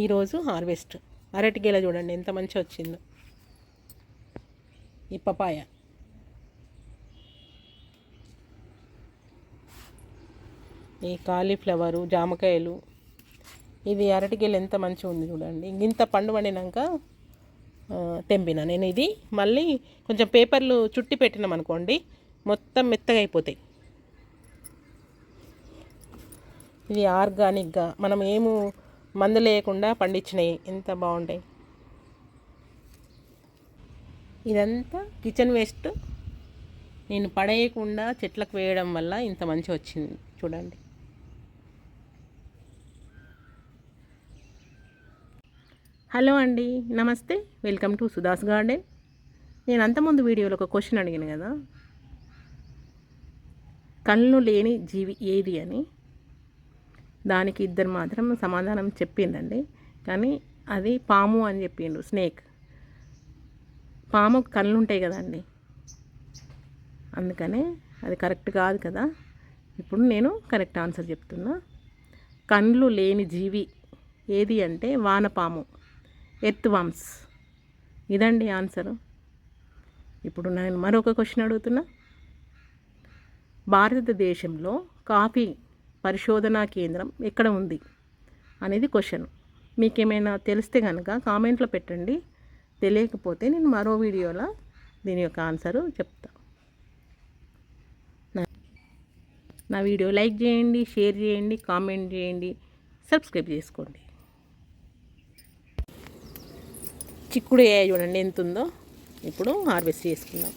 ఈరోజు హార్వెస్ట్. అరటి గెల చూడండి ఎంత మంచి వచ్చిందో. ఈ పపాయ. ఈ కాలీఫ్లవరు జామకాయలు. ఇది అరటికేలు ఎంత మంచిగా ఉంది చూడండి. ఇంత పండు పండినాక తెంపిన నేను ఇది. మళ్ళీ కొంచెం పేపర్లు చుట్టి పెట్టినాం అనుకోండి మొత్తం మెత్తగా అయిపోతాయి. ఇది ఆర్గానిక్గా. మనం ఏము మందు లేకుండా పండించినవి. ఎంత బాగుంటాయి. ఇదంతా కిచెన్ వేస్ట్. నేను పడేయకుండా చెట్లకు వేయడం వల్ల ఇంత మంచి వచ్చింది. చూడండి. హలో అండి. నమస్తే. Welcome to Sudha's garden. నేను అంతకుముందు వీడియోలో ఒక క్వశ్చన్ అడిగాను కదా. కళ్ళు లేని జీవి ఏది అని? దానికి ఇద్దరు మాత్రం సమాధానం చెప్పిండండి కానీ అది పాము అని చెప్పిండు స్నేక్. పాము కళ్ళు ఉంటాయి కదండి. అందుకనే అది కరెక్ట్ కాదు కదా. ఇప్పుడు నేను కరెక్ట్ ఆన్సర్ చెప్తున్నా. కండ్లు లేని జీవి ఏది అంటే వానపాము ఎర్త్ వామ్స్ ఇదండి ఆన్సరు. ఇప్పుడు నేను మరొక క్వశ్చన్ అడుగుతున్నా. భారతదేశంలో కాఫీ పరిశోధనా కేంద్రం ఎక్కడ ఉంది అనేది క్వశ్చన్. మీకేమైనా తెలిస్తే కనుక కామెంట్లో పెట్టండి. తెలియకపోతే నేను మరో వీడియోలో దీని యొక్క ఆన్సరు చెప్తా. నా- నా వీడియో లైక్ చేయండి షేర్ చేయండి కామెంట్ చేయండి సబ్స్క్రైబ్ చేసుకోండి. చిక్కుడు ఏ చూడండి ఎంత ఉందో ఇప్పుడు హార్వెస్ట్ చేసుకుందాం.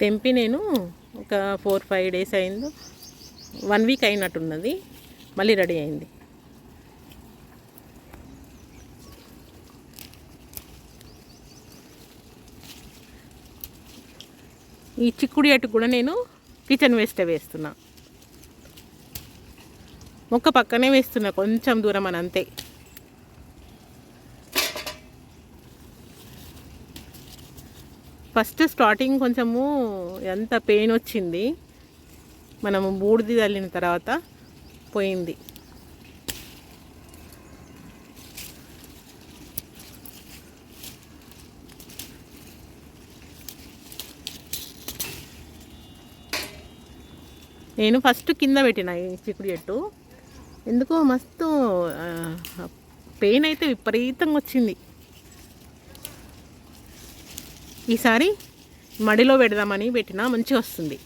తెంపి నేను ఒక ఫోర్ ఫైవ్ డేస్ అయిందో వన్ వీక్ అయినట్టున్నది మళ్ళీ రెడీ అయింది. ఈ చిక్కుడు అటు కూడా నేను కిచెన్ వేస్టే వేస్తున్నా. మొక్క పక్కనే వేస్తున్నా కొంచెం దూరం అని అంతే. ఫస్ట్ స్టార్టింగ్ కొంచెము ఎంత పెయిన్ వచ్చింది మనము బూడిది తల్లిన తర్వాత పోయింది. నేను ఫస్ట్ కింద పెట్టిన ఈ చిక్కుడు చెట్టు. ఎందుకో మస్తు పెయిన్ అయితే విపరీతంగా వచ్చింది. ఈసారి మడిలో పెడదామని పెట్టినా మంచిగా వస్తుంది.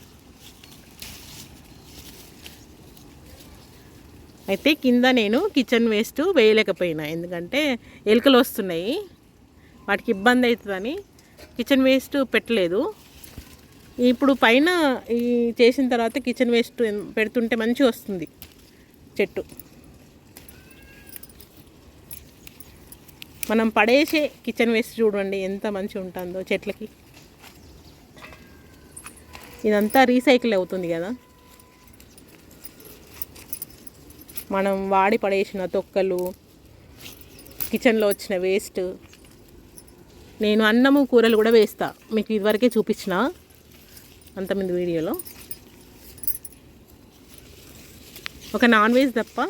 అయితే కింద నేను కిచెన్ వేస్ట్ వేయలేకపోయినా ఎందుకంటే ఎలుకలు వస్తున్నాయి. వాటికి ఇబ్బంది అవుతుందని కిచెన్ వేస్ట్ పెట్టలేదు. ఇప్పుడు పైన ఈ చేసిన తర్వాత కిచెన్ వేస్ట్ పెడుతుంటే మంచిగా వస్తుంది చెట్టు. మనం పడేసే కిచెన్ వేస్ట్ చూడండి ఎంత మంచిగా ఉంటుందో చెట్లకి. ఇదంతా రీసైకిల్ అవుతుంది కదా. మనం వాడి పడేసిన తొక్కలు కిచెన్లో వచ్చిన వేస్ట్ నేను అన్నము కూరలు కూడా వేస్తా. మీకు ఇదివరకే చూపించిన అంతమంది వీడియోలో. ఒక నాన్ వెజ్ తప్ప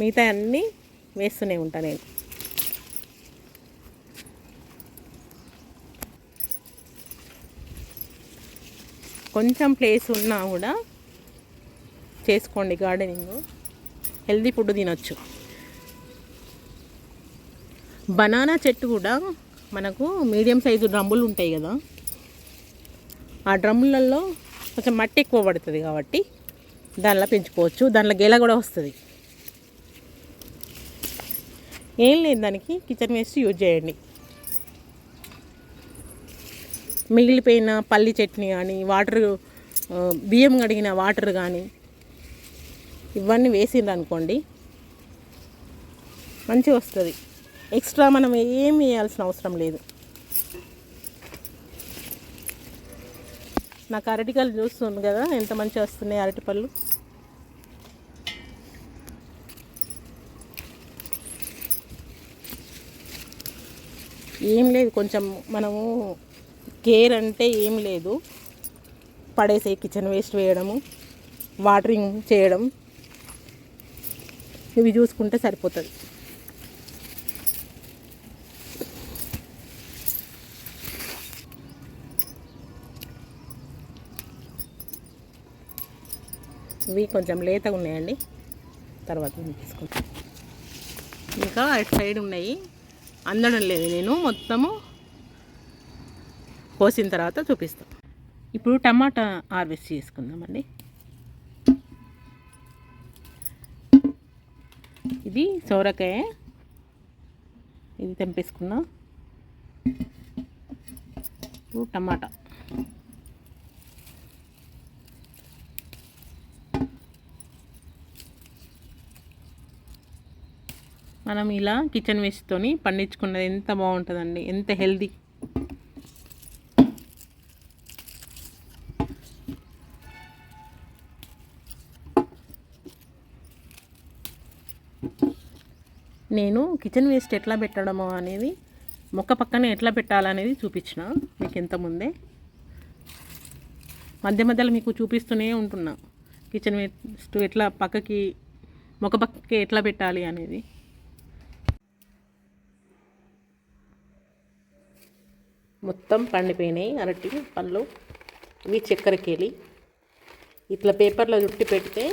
మిగతా అన్నీ వేస్తూనే ఉంటా నేను. కొంచెం ప్లేస్ ఉన్నా కూడా చేసుకోండి గార్డెనింగ్ హెల్దీ ఫుడ్ తినొచ్చు. బనానా చెట్టు కూడా మనకు మీడియం సైజు డ్రమ్ములు ఉంటాయి కదా. ఆ డ్రమ్ములలో కొంచెం మట్టి ఎక్కువ పడుతుంది కాబట్టి దానిలో పెంచుకోవచ్చు. దానిలో గెల కూడా వస్తుంది. ఏం లేదు దానికి కిచెన్ వేస్ట్ యూజ్ చేయండి. మిగిలిపోయిన పల్లి చట్నీ కానీ వాటర్ బియ్యం కడిగిన వాటర్ కానీ ఇవన్నీ వేసిండ్రు అనుకోండి మంచిగా వస్తుంది. ఎక్స్ట్రా మనం ఏం వేయాల్సిన అవసరం లేదు. నాకు అరటికాయలు చూస్తుంది కదా ఎంత మంచిగా వస్తున్నాయి అరటిపళ్ళు. ఏం లేదు కొంచెం మనము కేర్ అంటే ఏం లేదు. పడేసే కిచెన్ వేస్ట్ వేయడము వాటరింగ్ చేయడం. ఇవి చూసుకుంటే సరిపోతుంది. ఇవి కొంచెం లేతగా ఉన్నాయండి. తర్వాత తీసుకుంటాం. ఇంకా అటు సైడ్ ఉన్నాయి. అందడం లేదు నేను. మొత్తము కోసిన తర్వాత చూపిస్తాం. ఇప్పుడు టమాటా హార్వెస్ట్ చేసుకుందామండి. ఇది సోరకాయ. ఇది తెంపేసుకున్నా ఇప్పుడు టమాటా. మనం ఇలా కిచెన్ వేస్ట్తో పండించుకున్నది ఎంత బాగుంటుందండి ఎంత హెల్దీ. నేను కిచెన్ వేస్ట్ ఎట్లా పెట్టడము అనేది మొక్క పక్కన ఎట్లా పెట్టాలనేది చూపించిన మీకు ఎంత ముందే. మధ్య మధ్యలో మీకు చూపిస్తూనే ఉంటున్నా కిచెన్ వేస్ట్ ఎట్లా పక్కకి మొక్క పక్కకి ఎట్లా పెట్టాలి అనేది. మొత్తం పండిపోయినాయి అరటి పళ్ళు ఇవి చక్కెరకేళి ఇట్లా పేపర్లో చుట్టి పెడితే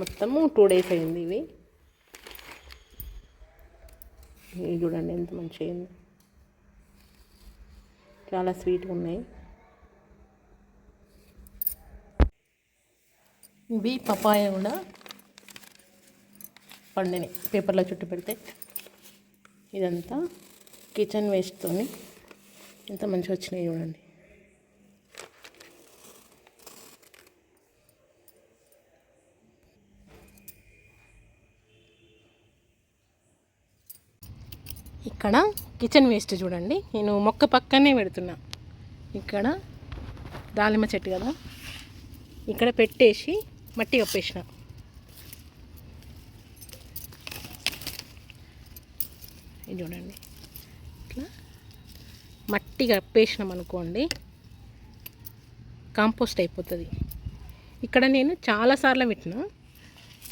మొత్తము టూ డేస్ అయింది ఇవి. చూడండి ఎంత మంచిగా అయింది. చాలా స్వీట్గా ఉన్నాయి. ఇవి పపాయ కూడా పండినాయి పేపర్లో చుట్టూ పెడితే. ఇదంతా కిచెన్ వేస్ట్తో ఎంత మంచిగా వచ్చినాయి చూడండి. ఇక్కడ కిచెన్ వేస్ట్ చూడండి. నేను మొక్క పక్కనే పెడుతున్నా. ఇక్కడ దాలిమ చెట్టు కదా. ఇక్కడ పెట్టేసి మట్టి కప్పేసిన. ఇది చూడండి. ఇట్లా మట్టి కప్పేసినాం అనుకోండి కాంపోస్ట్ అయిపోతుంది. ఇక్కడ నేను చాలాసార్లు పెట్టిన.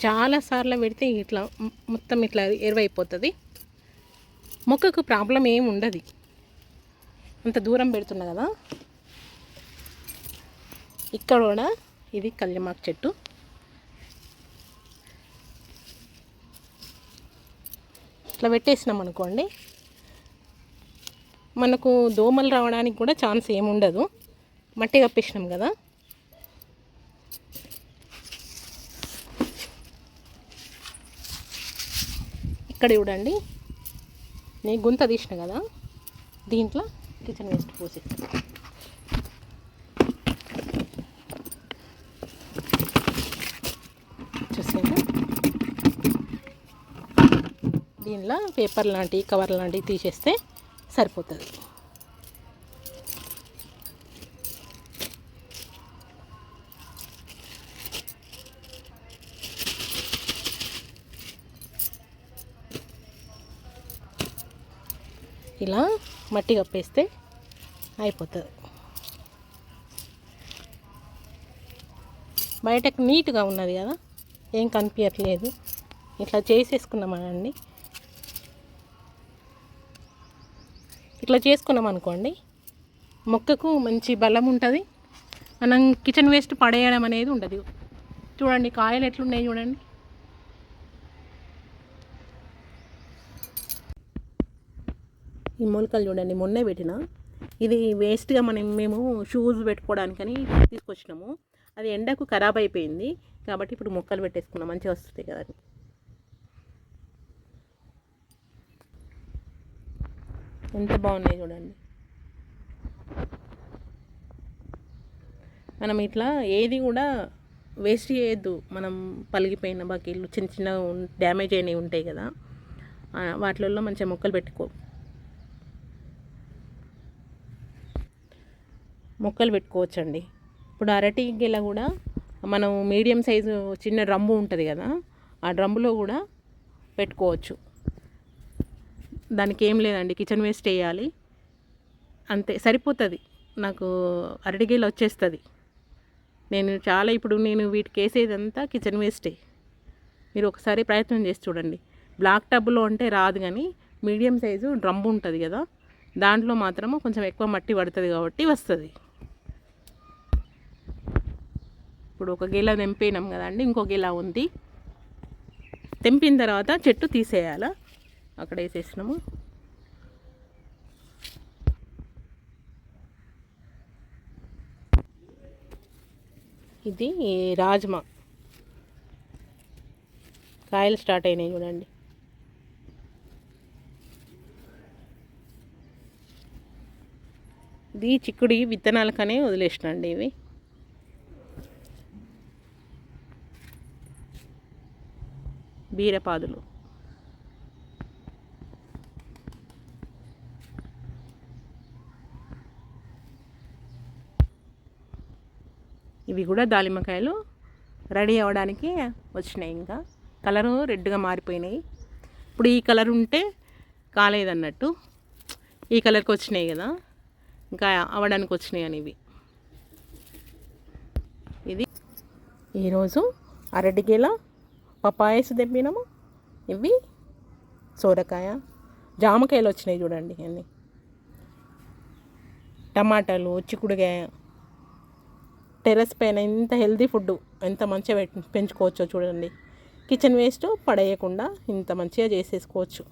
చాలాసార్లు పెడితే ఇట్లా మొత్తం ఇట్లా ఎరువైపోతుంది. మొక్కకు ప్రాబ్లం ఏమి ఉండదు. అంత దూరం పెడుతున్నా కదా. ఇక్కడ కూడా ఇది కళ్యమాకు చెట్టు. ఇట్లా పెట్టేసినాం అనుకోండి. మనకు దోమలు రావడానికి కూడా ఛాన్స్ ఏమి ఉండదు. మట్టి కప్పేసినాం కదా. ఇక్కడ చూడండి. నేను గుంత తీసిన కదా? దీంట్లో కిచెన్ వేస్ట్ పోసి చూసాను దీనిలో పేపర్ లాంటివి కవర్ లాంటివి తీసేస్తే సరిపోతుంది. ఇలా మట్టి కప్పేస్తే అయిపోతుంది. బయటకు నీట్గా ఉన్నది కదా ఏం కనిపించట్లేదు. ఇట్లా చేసేసుకున్నామనండి ఇట్లా చేసుకున్నాం అనుకోండి మొక్కకు మంచి బలం ఉంటుంది. మనం కిచెన్ వేస్ట్ పడేయడం అనేది ఉండదు. చూడండి కాయలు ఎట్లున్నాయి చూడండి. ఈ మొలకలు చూడండి మొన్నే పెట్టిన. ఇది వేస్ట్గా మనం మేము షూస్ పెట్టుకోవడానికని తీసుకొచ్చినాము. అది ఎండకు ఖరాబ్ అయిపోయింది. కాబట్టి ఇప్పుడు మొక్కలు పెట్టేసుకున్నాం. మంచిగా వస్తుంది కదా అని. ఎంత బాగున్నాయి చూడండి. మనం ఇట్లా ఏది కూడా వేస్ట్ చేయొద్దు. మనం పలిగిపోయిన బకీలు చిన్న చిన్న డ్యామేజ్ అయినవి ఉంటాయి కదా. వాటిల్లో మంచిగా మొక్కలు పెట్టుకో మొక్కలు పెట్టుకోవచ్చండి. ఇప్పుడు అరటి గెల కూడా మనం మీడియం సైజు చిన్న డ్రమ్ము ఉంటుంది కదా ఆ డ్రమ్ములో కూడా పెట్టుకోవచ్చు. దానికి ఏం లేదండి కిచెన్ వేస్ట్ వేయాలి. అంతే సరిపోతుంది. నాకు అరటిగేలు వచ్చేస్తుంది. నేను చాలా ఇప్పుడు నేను వీటికి వేసేదంతా కిచెన్ వేస్టే. మీరు ఒకసారి ప్రయత్నం చేసి చూడండి. బ్లాక్ టబ్లో అంటే రాదు కానీ మీడియం సైజు డ్రమ్ ఉంటుంది కదా దాంట్లో మాత్రము కొంచెం ఎక్కువ మట్టి పడుతుంది కాబట్టి వస్తుంది. ఇప్పుడు ఒక గిల తెంపినాం కదండి ఇంకో గిల ఉంది. తెంపిన తర్వాత చెట్టు తీసేయాలా? అక్కడ వేసేసినాము. ఇది రాజ్మా. కాయలు స్టార్ట్ అయినాయి చూడండి. ఇది చిక్కుడి విత్తనాలకనే వదిలేసినండి ఇవి. బీరపాదులు. ఇవి కూడా దాలిమ్మకాయలు రెడీ అవ్వడానికి వచ్చినాయి ఇంకా. కలరు రెడ్గా మారిపోయినాయి. ఇప్పుడు ఈ కలర్ ఉంటే కాలేదన్నట్టు. ఈ కలర్కి వచ్చినాయి కదా. ఇంకా అవ్వడానికి వచ్చినాయి అని ఇవి. ఇది ఈరోజు అరటికేలా పపాయస్ తెప్పినాము ఇవి సోరకాయ జామకాయలు వచ్చినాయి చూడండి అన్నీ టమాటాలు చిక్కుడుకాయ టెర్రస్ పైన ఇంత హెల్దీ ఫుడ్ ఎంత మంచిగా పెంచుకోవచ్చో చూడండి. కిచెన్ వేస్ట్ పడేయకుండా ఇంత మంచిగా చేసేసుకోవచ్చు.